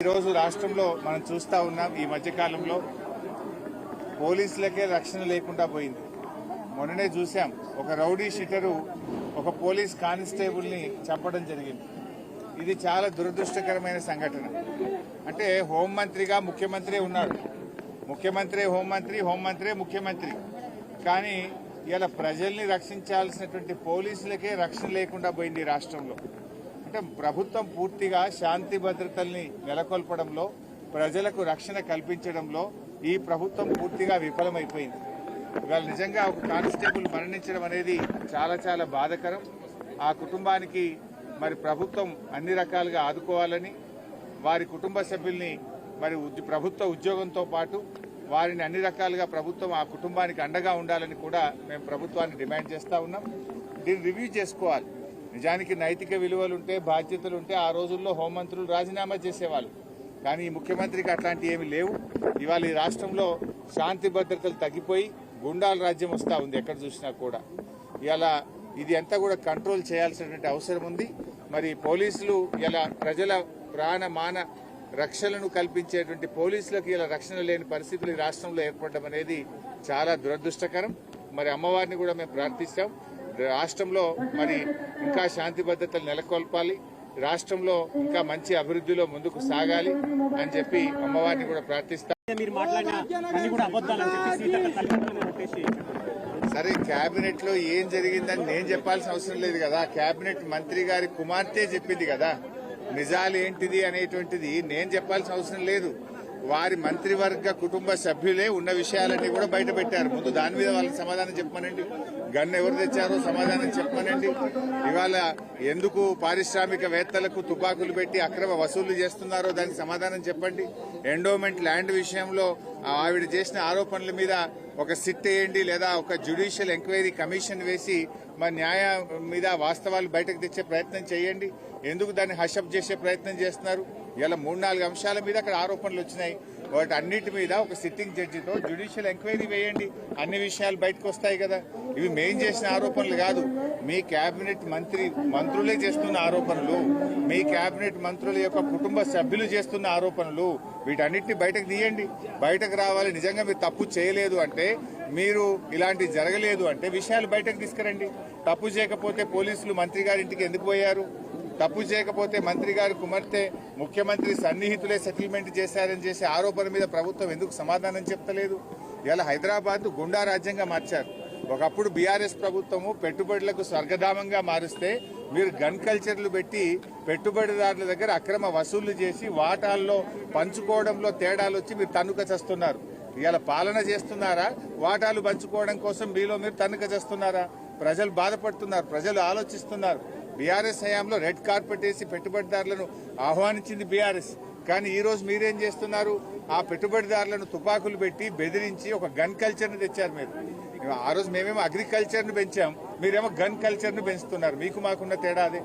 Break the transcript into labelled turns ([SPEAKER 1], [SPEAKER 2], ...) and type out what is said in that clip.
[SPEAKER 1] ఈరోజు రాష్ట్రంలో మనం చూస్తా ఉన్నాం ఈ మధ్యకాలంలో పోలీసులకే రక్షణ లేకుండా పోయింది. మొన్ననే చూశాం ఒక రౌడీ షిటరు ఒక పోలీస్ కానిస్టేబుల్ని చంపడం జరిగింది. ఇది చాలా దురదృష్టకరమైన సంఘటన. అంటే హోంమంత్రిగా ముఖ్యమంత్రి ఉన్నాడు. ముఖ్యమంత్రి హోంమంత్రి హోంమంత్రి ముఖ్యమంత్రి. కానీ ఇలా ప్రజల్ని రక్షించాల్సినటువంటి పోలీసులకే రక్షణ లేకుండా పోయింది రాష్ట్రంలో. అంటే ప్రభుత్వం పూర్తిగా శాంతి భద్రతల్ని నెలకొల్పడంలో ప్రజలకు రక్షణ కల్పించడంలో ఈ ప్రభుత్వం పూర్తిగా విఫలమైపోయింది. ఇవాళ నిజంగా ఒక కానిస్టేబుల్ మరణించడం అనేది చాలా చాలా బాధకరం. ఆ కుటుంబానికి మరి ప్రభుత్వం అన్ని రకాలుగా ఆదుకోవాలని వారి కుటుంబ సభ్యుల్ని మరి ప్రభుత్వ ఉద్యోగంతో పాటు వారిని అన్ని రకాలుగా ప్రభుత్వం ఆ కుటుంబానికి అండగా ఉండాలని కూడా మేము ప్రభుత్వాన్ని డిమాండ్ చేస్తా ఉన్నాం. దీన్ని రివ్యూ చేసుకోవాలి. నిజానికి నైతిక విలువలు ఉంటే బాధ్యతలు ఉంటే ఆ రోజుల్లో హోంమంత్రులు రాజీనామా చేసేవాళ్ళు. కానీ ఈ ముఖ్యమంత్రికి అట్లాంటివి ఏమి లేవు. ఇవాళ ఈ రాష్ట్రంలో శాంతి భద్రతలు తగ్గిపోయి గుండాల రాజ్యం వస్తా ఉంది ఎక్కడ చూసినా కూడా. ఇలా ఇది అంతా కూడా కంట్రోల్ చేయాల్సినటువంటి అవసరం ఉంది. మరి పోలీసులు ఇలా ప్రజల ప్రాణ మాన రక్షణను కల్పించేటువంటి పోలీసులకు ఇలా రక్షణ లేని పరిస్థితులు ఈ రాష్ట్రంలో ఏర్పడడం అనేది చాలా దురదృష్టకరం. మరి అమ్మవారిని కూడా మేము ప్రార్థిస్తాం. రాష్ట్రంలో మరి ఇంకా శాంతి భద్రతలు నెలకొల్పాలి. రాష్ట్రంలో ఇంకా మంచి అభివృద్ధిలో ముందుకు సాగాలి అని చెప్పి అమ్మవారిని కూడా ప్రార్థిస్తాం సరే కేబినెట్లో ఏం జరిగిందని నేను చెప్పాల్సిన అవసరం లేదు కదా. కేబినెట్ మంత్రి గారి కుమార్తె చెప్పింది కదా. నిజాలు ఏంటిది అనేటువంటిది నేను చెప్పాల్సిన అవసరం లేదు. వారి మంత్రివర్గ కుటుంబ సభ్యులే ఉన్న విషయాలన్నీ కూడా బయట పెట్టారు. ముందు దాని మీద వాళ్ళకి సమాధానం చెప్పమనండి. గన్ ఎవరు తెచ్చారో సమాధానం చెప్పమనండి. ఇవాళ ఎందుకు పారిశ్రామికవేత్తలకు తుపాకులు పెట్టి అక్రమ వసూళ్ళు చేస్తున్నారో దానికి సమాధానం చెప్పండి. ఎండోమెంట్ ల్యాండ్ విషయంలో ఆవిడ చేసిన ఆరోపణల మీద ఒక సిట్ వేయండి లేదా ఒక జ్యుడిషియల్ ఎంక్వైరీ కమిషన్ వేసి మా న్యాయ మీద వాస్తవాలు బయటకు తెచ్చే ప్రయత్నం చేయండి. ఎందుకు దాన్ని హషప్ చేసే ప్రయత్నం చేస్తున్నారు? ఇలా మూడు నాలుగు అంశాల మీద అక్కడ ఆరోపణలు వచ్చినాయి. వాటి అన్నిటి మీద ఒక సిట్టింగ్ జడ్జితో జ్యుడిషియల్ ఎంక్వైరీ వేయండి. అన్ని విషయాలు బయటకు వస్తాయి కదా. ఇవి మేం చేసిన ఆరోపణలు కాదు. మీ కేబినెట్ మంత్రి మంత్రులే చేస్తున్న ఆరోపణలు. మీ కేబినెట్ మంత్రుల యొక్క కుటుంబ సభ్యులు చేస్తున్న ఆరోపణలు. వీటన్నిటిని బయటకు తీయండి. బయటకు రావాలి. నిజంగా మీరు తప్పు చేయలేదు అంటే మీరు ఇలాంటి జరగలేదు అంటే విషయాలు బయటకు తీసుకురండి. తప్పు చేయకపోతే పోలీసులు మంత్రి గారింటికి ఎందుకు పోయారు? తప్పు చేయకపోతే మంత్రి గారి కుమార్తె ముఖ్యమంత్రి సన్నిహితులే సెటిల్మెంట్ చేశారని చేసే ఆరోపణ మీద ప్రభుత్వం ఎందుకు సమాధానం చెప్తలేదు? ఇలా హైదరాబాద్ గుండా రాజ్యంగా మార్చారు. ఒకప్పుడు బీఆర్ఎస్ ప్రభుత్వము పెట్టుబడులకు స్వర్గధామంగా మారుస్తే మీరు గన్ కల్చర్లు పెట్టి పెట్టుబడిదారుల దగ్గర అక్రమ వసూళ్ళు చేసి వాటాల్లో పంచుకోవడంలో తేడాలు వచ్చి మీరు తన్నుక చేస్తున్నారు. ఇవాళ పాలన చేస్తున్నారా? వాటాలు పంచుకోవడం కోసం మీలో మీరు తన్నుక చేస్తున్నారా? ప్రజలు బాధపడుతున్నారు ప్రజలు ఆలోచిస్తున్నారు. బీఆర్ఎస్ హయాంలో రెడ్ కార్పెట్ వేసి పెట్టుబడిదారులను ఆహ్వానించింది బీఆర్ఎస్. కానీ ఈ రోజు మీరేం చేస్తున్నారు? ఆ పెట్టుబడిదారులను తుపాకులు పెట్టి బెదిరించి ఒక గన్ కల్చర్ని తెచ్చారు మీరు. ఆ రోజు మేమేమో అగ్రికల్చర్ను పెంచాం. మీరేమో గన్ కల్చర్ను పెంచుతున్నారు. మీకు మాకున్న తేడా అదే?